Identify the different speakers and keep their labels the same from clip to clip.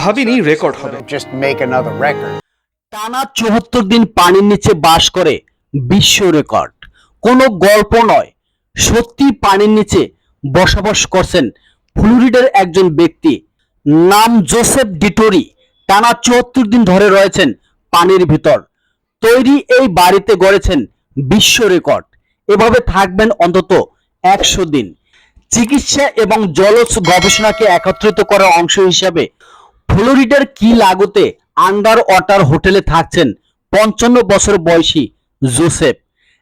Speaker 1: ভাবিনি রেকর্ড হবে।
Speaker 2: that I'll just make another record.
Speaker 3: টানা চুয়াত্তর দিন পানির নিচে বাস করে বিশ্ব রেকর্ড কোনো গল্প নয় সত্যি পানির নিচে বসবাস করছেন ফ্লোরিডার একজন ব্যক্তি নাম জোসেফ ডিটোরি। টানা চুয়াত্তর দিন ধরে রয়েছেন পানির ভিতর। তৈরি এই বাড়িতে গড়েছেন বিশ্ব রেকর্ড এভাবে থাকবেন অন্তত একশো দিন। চিকিৎসা এবং জলজ গবেষণাকে একত্রিত করার অংশ হিসাবে ফ্লোরিডার কি লাগুতে আন্ডার ওয়াটার হোটেলে থাকছেন পঞ্চান্ন বছর বয়সী জোসেফ।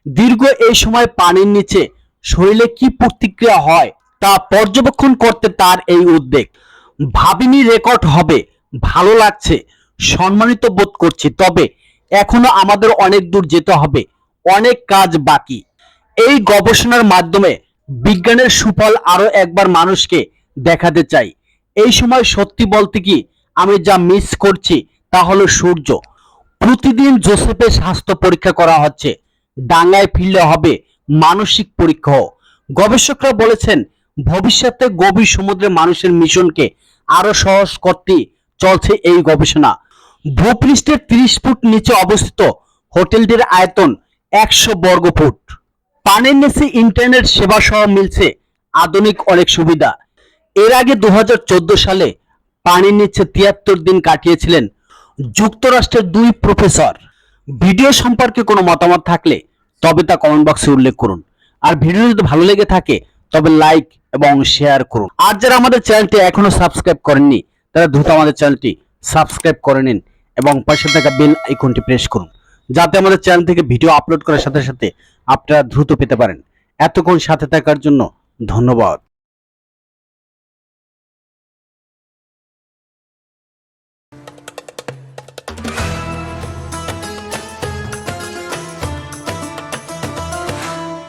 Speaker 3: দীর্ঘ এই সময় পানির নিচে শরীরে কি প্রতিক্রিয়া হয় তা পর্যবেক্ষণ করতে তার এই উদ্বেগ। ভাবিনি রেকর্ড হবে, ভালো লাগছে, সম্মানিত বোধ করছি, তবে এখনও আমাদের অনেক দূর যেতে হবে, অনেক কাজ বাকি। এই গবেষণার মাধ্যমে বিজ্ঞানের সুফল আরও একবার মানুষকে দেখাতে চাই। এই সময় সত্যি বলতে কি আমি যা মিস করছি তা হলো সূর্য। প্রতিদিন জোসেফের স্বাস্থ্য পরীক্ষা করা হচ্ছে। ডাঙ্গায় ফিরলে হবে মানসিক পরীক্ষাও। গবেষকরা বলেছেন, ভবিষ্যতে গভীর সমুদ্রে মানুষের মিশনকে আরও সহজ করতে চলছে এই গবেষণা। ভূপৃষ্ঠের তিরিশ ফুট নিচে অবস্থিত হোটেলটির আয়তন একশো বর্গ ফুট পানির নিচে ইন্টারনেট সেবা সহ মিলছে আধুনিক অনেক সুবিধা। এর আগে দু হাজার চোদ্দ সালে পানির নিচে তিয়াত্তর দিন কাটিয়েছিলেন যুক্তরাষ্ট্রের দুই প্রফেসর। ভিডিও সম্পর্কে কোনো মতামত থাকলে তবে তা কমেন্ট বক্সে উল্লেখ করুন। আর ভিডিও যদি ভালো লেগে থাকে, তবে লাইক এবং শেয়ার করুন। আর যারা আমাদের চ্যানেলটি এখনও সাবস্ক্রাইব করেননি, তারা দ্রুত আমাদের চ্যানেলটি সাবস্ক্রাইব করে নিন এবং পাশে থাকা বেল আইকনটি প্রেস করুন। যাতে আমাদের চ্যানেল থেকে ভিডিও আপলোড করার সাথে সাথে আপনারা দ্রুত পেতে পারেন। এতক্ষণ সাথে থাকার জন্য ধন্যবাদ।